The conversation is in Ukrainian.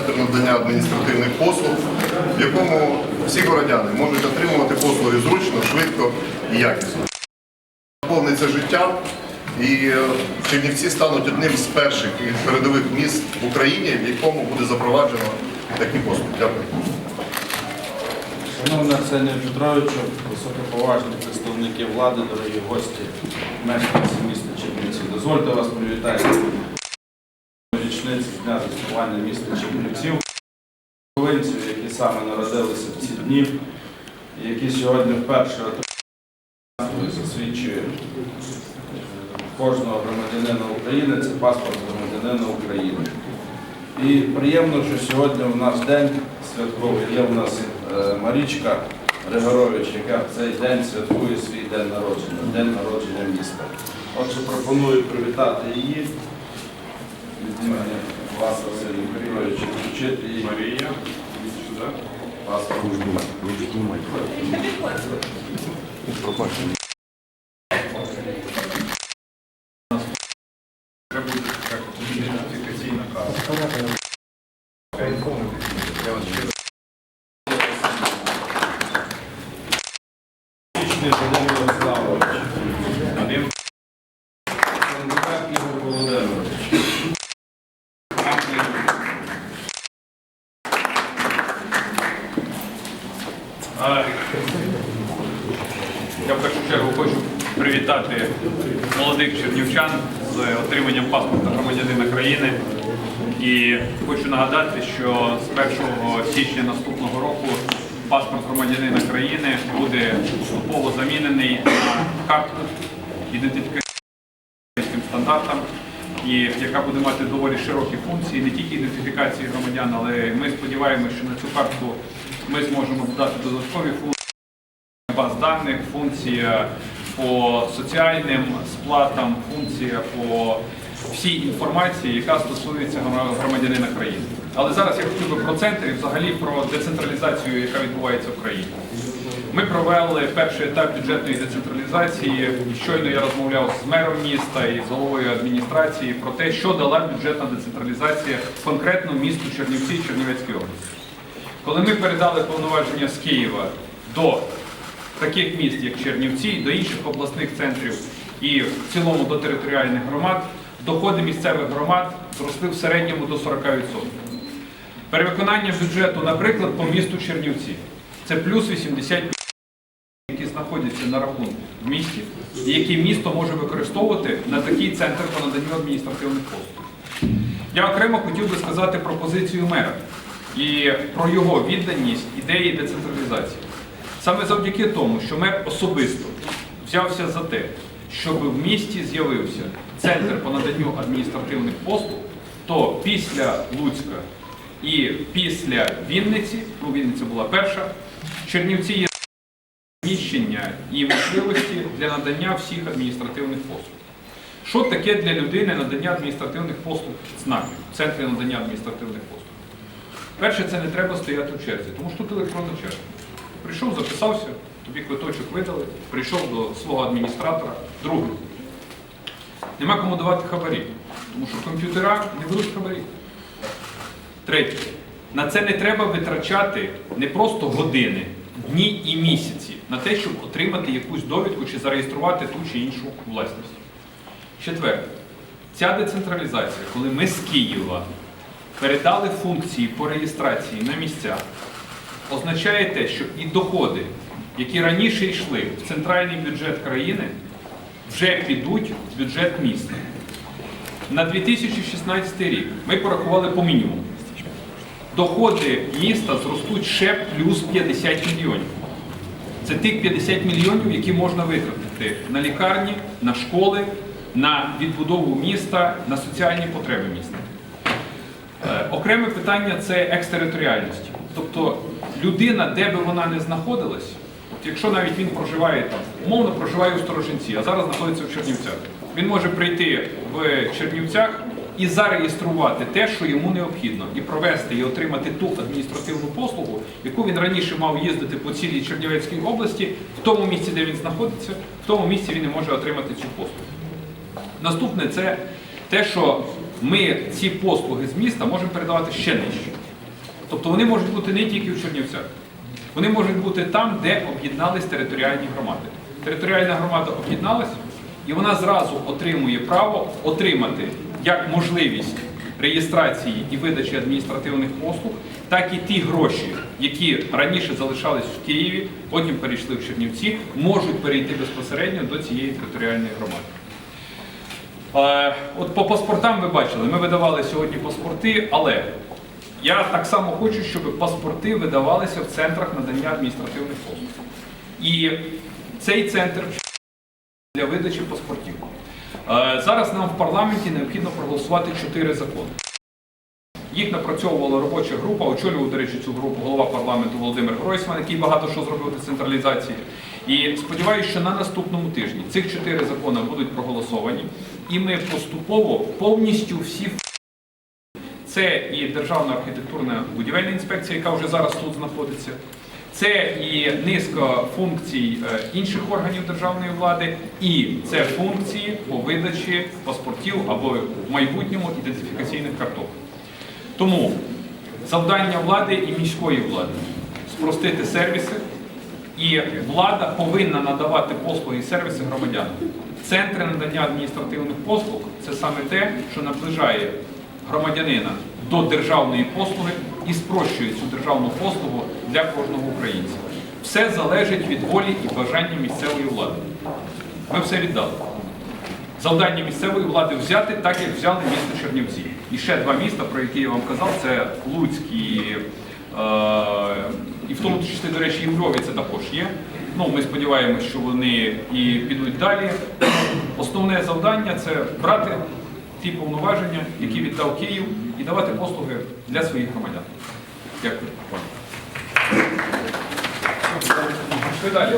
центр надання адміністративних послуг, в якому всі городяни можуть отримувати послуги зручно, швидко і якісно. Наповниться життя, і е, Чернівці стануть одним з перших і передових міст в Україні, в якому буде запроваджено такі послуги. Дякую. Шановний Арсеній Петровичу, високоповажні представники влади, дорогі гості, мешканці міста Чернівці. Дозвольте вас привітати заснування міста Чернівців. Провинців, які саме народилися в ці дні, які сьогодні вперше отримали, засвідчує кожного громадянина України, це паспорт громадянина України. І приємно, що сьогодні в наш день святковий є в нас е, Марічка Григорович, яка в цей день святкує свій день народження, день народження міста. Отже, пропоную привітати її. Від імені вас, Василій Григорович, вручити їй Марія. Сюди. Паспорт. Вічний Вадим Ярославович. Я в першу чергу хочу привітати молодих чернівчан з отриманням паспорта громадянина країни. І хочу нагадати, що з 1 січня наступного року паспорт громадянина країни буде поступово замінений на картку ідентифікаційним стандартам, і яка буде мати доволі широкі функції, не тільки ідентифікації громадян, але ми сподіваємося, що на цю картку ми зможемо додати додаткові функції баз даних, функція по соціальним сплатам, функція по всій інформації, яка стосується громадянина країни. Але зараз я хотів би про центр і взагалі про децентралізацію, яка відбувається в країні. Ми провели перший етап бюджетної децентралізації. Щойно я розмовляв з мером міста і з головою адміністрації про те, що дала бюджетна децентралізація конкретно місту Чернівці і Чернівецькій області. Коли ми передали повноваження з Києва до таких міст, як Чернівці, до інших обласних центрів і в цілому до територіальних громад, доходи місцевих громад зросли в середньому до 40%. Перевиконання бюджету, наприклад, по місту Чернівці це плюс 80 які знаходяться на рахунку в місті, і які місто може використовувати на такий центр по наданню адміністративних послуг. Я окремо хотів би сказати про позицію мера і про його відданість ідеї децентралізації. Саме завдяки тому, що мер особисто взявся за те, щоб в місті з'явився центр по наданню адміністративних послуг, то після Луцька і після Вінниці, ну Вінниця була перша, Чернівці є приміщення і можливості для надання всіх адміністративних послуг. Що таке для людини надання адміністративних послуг в ЦНАПі, в центрі надання адміністративних послуг? Перше, це не треба стояти в черзі, тому що тут електронна черга. Прийшов, записався, тобі квиточок видали, прийшов до свого адміністратора. Друге, нема кому давати хабарі, тому що комп'ютера не беруть хабарі. Третє, на це не треба витрачати не просто години, дні і місяці на те, щоб отримати якусь довідку чи зареєструвати ту чи іншу власність. Четверте, ця децентралізація, коли ми з Києва передали функції по реєстрації на місця, означає те, що і доходи, які раніше йшли в центральний бюджет країни, вже підуть в бюджет міста. На 2016 рік ми порахували по мінімуму. Доходи міста зростуть ще плюс 50 мільйонів. Це тих 50 мільйонів, які можна витратити на лікарні, на школи, на відбудову міста, на соціальні потреби міста. Е, Окреме питання це екстериторіальності. Тобто людина, де би вона не знаходилась, от якщо навіть він проживає там, умовно проживає у Сторожинці, а зараз знаходиться в Чернівцях, він може прийти в Чернівцях і зареєструвати те, що йому необхідно, і провести і отримати ту адміністративну послугу, яку він раніше мав їздити по цілій Чернівецькій області, в тому місці, де він знаходиться, в тому місці він не може отримати цю послугу. Наступне це те, що ми ці послуги з міста можемо передавати ще нижче. Тобто вони можуть бути не тільки в Чернівцях. Вони можуть бути там, де об'єднались територіальні громади. Територіальна громада об'єдналась, і вона зразу отримує право отримати як можливість реєстрації і видачі адміністративних послуг, так і ті гроші, які раніше залишались в Києві, потім перейшли в Чернівці, можуть перейти безпосередньо до цієї територіальної громади. От по паспортам ви бачили, ми видавали сьогодні паспорти, але я так само хочу, щоб паспорти видавалися в центрах надання адміністративних послуг. І цей центр для видачі паспортів. Зараз нам в парламенті необхідно проголосувати чотири закони. Їх напрацьовувала робоча група, очолював, до речі, цю групу голова парламенту Володимир Гройсман, який багато що зробив децентралізації. І сподіваюся, що на наступному тижні цих чотири закони будуть проголосовані, і ми поступово повністю всі це і Державна архітектурна будівельна інспекція, яка вже зараз тут знаходиться. Це і низка функцій е, інших органів державної влади, і це функції по видачі паспортів або в майбутньому ідентифікаційних карток. Тому завдання влади і міської влади спростити сервіси, і влада повинна надавати послуги і сервіси громадянам. Центри надання адміністративних послуг це саме те, що наближає громадянина до державної послуги і спрощує цю державну послугу для кожного українця. Все залежить від волі і бажання місцевої влади. Ми все віддали. Завдання місцевої влади взяти так, як взяли місто Чернівці. І ще два міста, про які я вам казав, це Луцьк е, і в тому числі, до речі, і в Львові це також є. Ну, ми сподіваємося, що вони і підуть далі. Основне завдання це брати ті повноваження, які віддав Київ, і давати послуги для своїх громадян. Дякую. Далі?